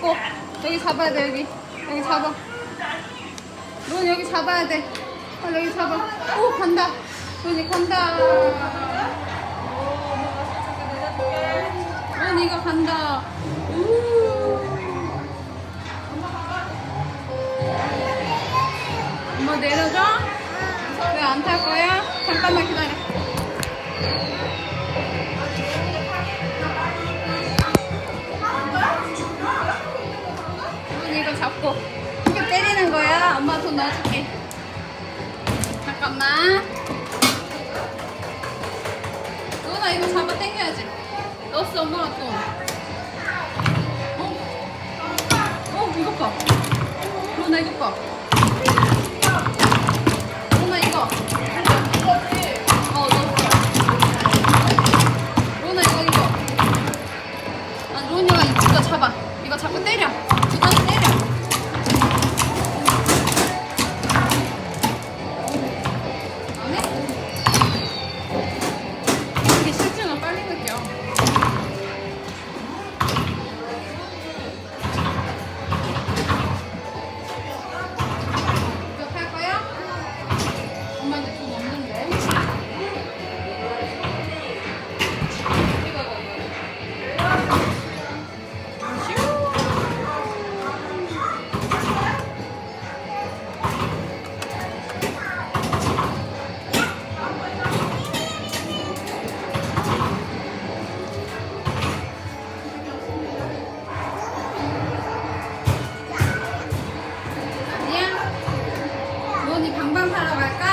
잡고. 여기 잡아야 돼 여기. 여기 잡아. 론 여기 잡아야 돼. 빨리 여기 잡아. 오 간다. 론이 간다. 론 이거 간다. 우. 엄마 내려줘? 왜 안 탈 거야? 잠깐만 기다려 이걸 잡고 이렇게 때리는 거야. 엄마 돈 넣어줄게. 잠깐만. 누나 이거 잡아 당겨야지. 넣었어 엄마가 또. 어? 어 이거 봐. 누나 이거 봐. 누나 이거. 어 넣었어. 누나 이거 이거. 아 누나 이거 이거 잡아. 이거 잡고 때려. అనుకుంటున్నాను అక్క?